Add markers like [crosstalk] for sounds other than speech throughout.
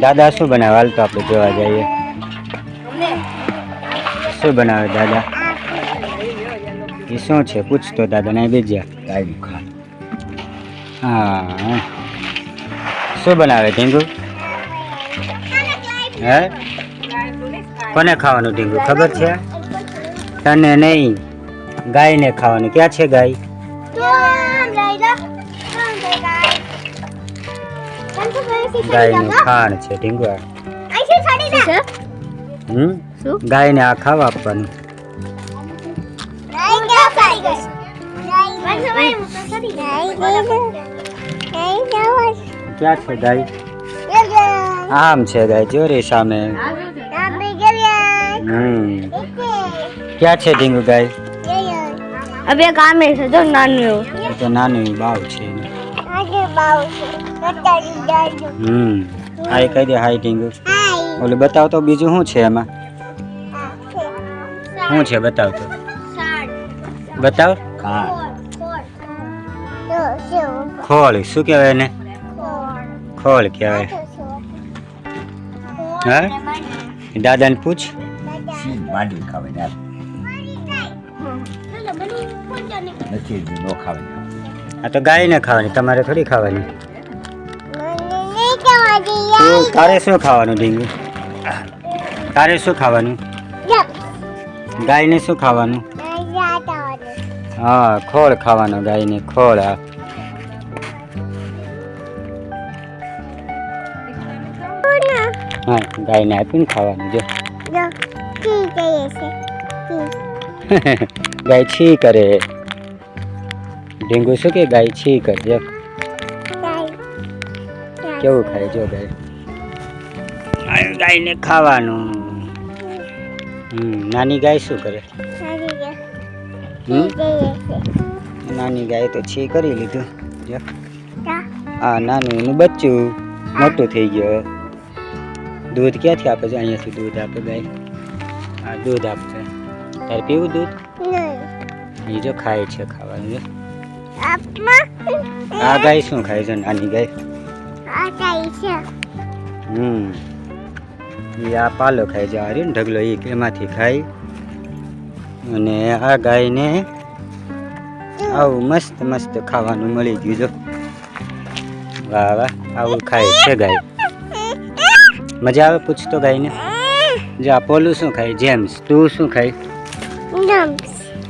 દાદા શું બનાવે? હાલ તો આપણે જોવા જઈએ. શું બનાવે દાદા? એ શું છે? પૂછતો દાદા, ને બીજા ખાણ હા. શું બનાવે, ઢીંગુ? હે? કોને ખાવાનું, ઢીંગુ? ખબર છે? તને નહીં. ગાયને ખાવાનું. ક્યાં છે ગાય? ગાયનું ખાણ છે ઢીંગુ આ. હમ? ગાયને આ ખાવા આપવાનું. ક્યાં છે ગાય? આમ છે ગાય જોરી સામે. હમ. ક્યાં છે ઢીંગુ ગાય? હવે કામે છે જો નાનું એવું. તો નાનું બાવ છે. હમ હાય કહી દે હાય ટીંગુ ઓલું બતાવ તો બીજું શું છે એમાં? શું છે બતાવ. તો બતાવ ખોળ શું કહેવાય એને? ખોળ કહેવાય. હા? દાદાને પૂછ. માંડવી ખાવે નથી નો ખાવે. આ તો ગાયને ખાવાની, તમારે થોડી ખાવાની. તારે શું ખાવાનું ઢીંગુ તારે શું ખાવાનું? ગાયને શું ખાવાનું? હા, ખોળ ખાવાનું, ગાયને ખોળ આ હા, ગાયને આપ્યું ને ખાવાનું, જો. ગાય છી કરે. ઢીંગુ શું કે ગાય? છી કર જો કેવું ખાય જો ગાય? આ ગાયને ખાવાનું. હમ નાની ગાય શું કરે? હમ? નાની ગાય તો છી કરી લીધું. જો. આ નાનું એનું બચ્ચું મોટું થઈ ગયું દૂધ ક્યાંથી આપે છે? અહીંયાથી દૂધ આપે ગાય. આ દૂધ આપે તારે પીવું દૂધ? એ જો ખાય છે ખાવાનું જો. આ ગાય શું ખાય છે નાની ગાય? હમ. એ આ પાલો ખાય છે આ ને ઢગલો એ એમાંથી ખાય. અને આ ગાયને આવું મસ્ત મસ્ત ખાવાનું મળી ગયું જો. વાહ વાહ આવું ખાય છે ગાય. મજા આવે પૂછતો ગાયને? જો આ પોલું શું ખાય? જેમ્સ. તું શું ખાય?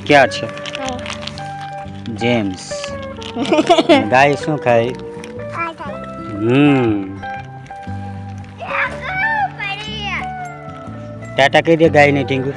ક્યાં છે? જેમ્સ. [laughs] ગાય શું ખાય? હમ. ટાટા કહી દે ગાયને ટીંગુ